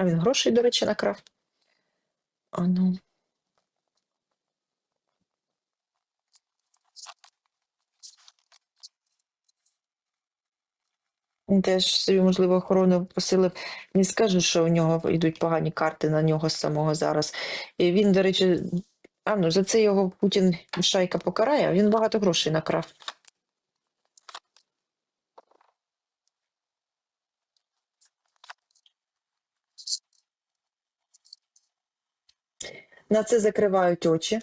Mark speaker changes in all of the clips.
Speaker 1: А він грошей, до речі, накрав. А ну. Теж собі, можливо, охорону посилив. Не скажу, що у нього йдуть погані карти на нього самого зараз. І він, до речі, а ну, за це його Путін шайка покарає, він багато грошей накрав. На це закривають очі.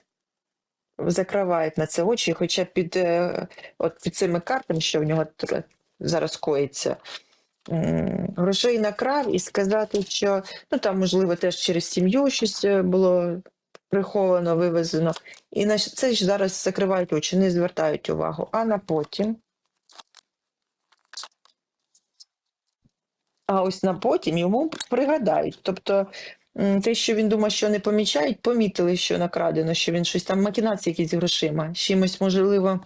Speaker 1: Закривають на це очі, хоча під, е, от під цими картами, що в нього зараз коїться, грошей накрав і сказати, що ну там, можливо, теж через сім'ю щось е, було приховано, вивезено. І на це ж зараз закривають очі, не звертають увагу. А на потім. А ось на потім йому пригадають. Тобто те, що він думав, що не помічають, помітили, що накрадено, що він щось там макінації якісь грошима. Чимось, можливо,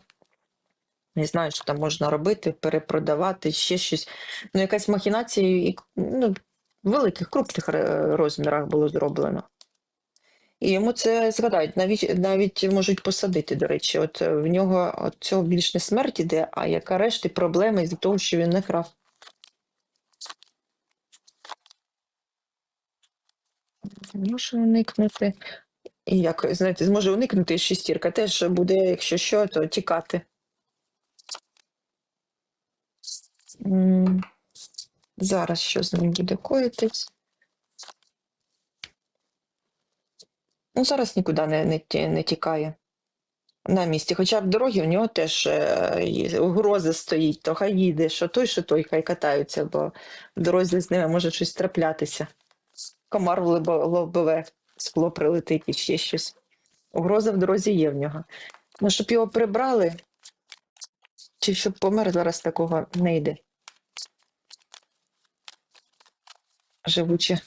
Speaker 1: не знаю, що там можна робити, перепродавати, ще щось. Ну, якась махінація і ну, в великих, крупних розмірах було зроблено. І йому це згадають, навіть навіть можуть посадити, до речі. От е, в нього от цього більш не смерть іде, а як арешт і проблеми з того, що він не крав. Може уникнути. І як, знаєте, зможе уникнути шестірка, теж буде, якщо що, то тікати. Зараз що з ним буде коїтись? Ну, зараз нікуди не, не, не тікає. На місці. Хоча в дорогі у нього теж е, угроза стоїть, то хай їде, що той, що той, хай катаються, бо в дорозі з ними може щось траплятися. Комар в лобове скло прилетить і ще щось. Угроза в дорозі є в нього. Ну, щоб його прибрали, чи щоб помер, зараз такого не йде. Живуче